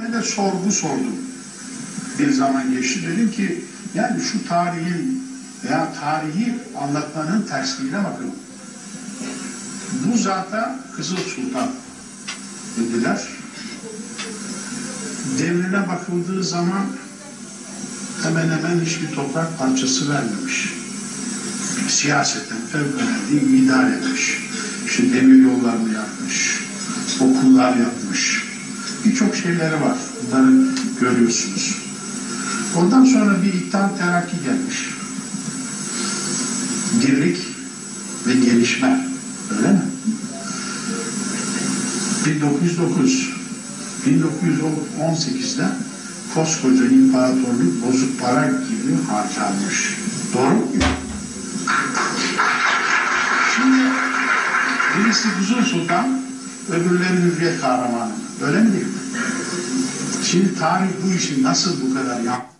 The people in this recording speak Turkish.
Ben de sorgu sordum. Bir zaman geçti dedim ki yani şu tarihin veya tarihi anlatmanın tersliğine bakın. Bu zata Kızıl Sultan dediler. Devrine bakıldığı zaman hemen hemen hiçbir toprak parçası vermemiş. Siyaseten fevkalade idare etmiş. İşte demir yollarını yapmış, okullar yapmış. Birçok şeyleri var. Bunları görüyorsunuz. Ondan sonra bir ithal terakki gelmiş. Dirlik ve gelişme. Öyle mi? 1909 1918'de koskoca imparatorluk bozuk para gibi harcanmış. Doğru mu? Şimdi birisi Huzur Sultan, öbürleri Hürriyet Kahramanı. Öyle mi değil mi? Şimdi tarih bu işi nasıl bu kadar yap?